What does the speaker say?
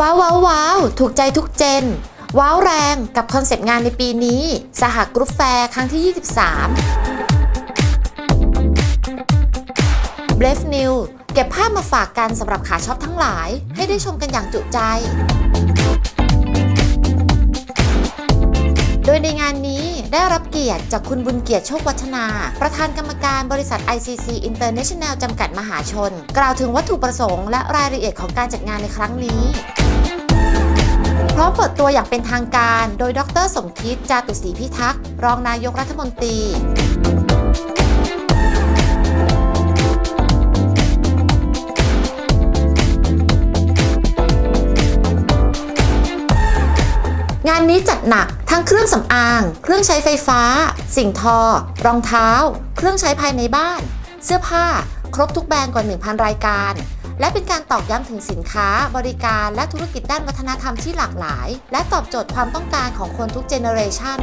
ว้าวว้าวถูกใจทุกเจน ว้าวแรงกับคอนเซปต์งานในปีนี้ สหกรุ๊ปแฟร์ครั้งที่ 23 Brave New เก็บภาพมาฝากกันสำหรับขาช็อปทั้งหลาย ให้ได้ชมกันอย่างจุใจ โดยในงานนี้ ได้รับเกียรติจากคุณบุญเกียรติโชควัฒนา ประธานกรรมการบริษัท ICC International จำกัดมหาชน กล่าวถึงวัตถุประสงค์และรายละเอียดของการจัดงานในครั้งนี้พร้อมเปิดตัวอย่างเป็นทางการ โดยดรสมคิดจาตุศรีพิทักษ์รองนายกรัฐมนตรี งานนี้จัดหนักทั้งเครื่องสำอาง เครื่องใช้ไฟฟ้า สิ่งทอ รองเท้า เครื่องใช้ภายในบ้าน เสื้อผ้า ครบทุกแบรนด์กว่า 1,000 รายการ และเป็นการตอกย้ำถึงสินค้า บริการและธุรกิจด้านวัฒนธรรมที่หลากหลาย และตอบโจทย์ความต้องการของคนทุกเจเนอเรชัน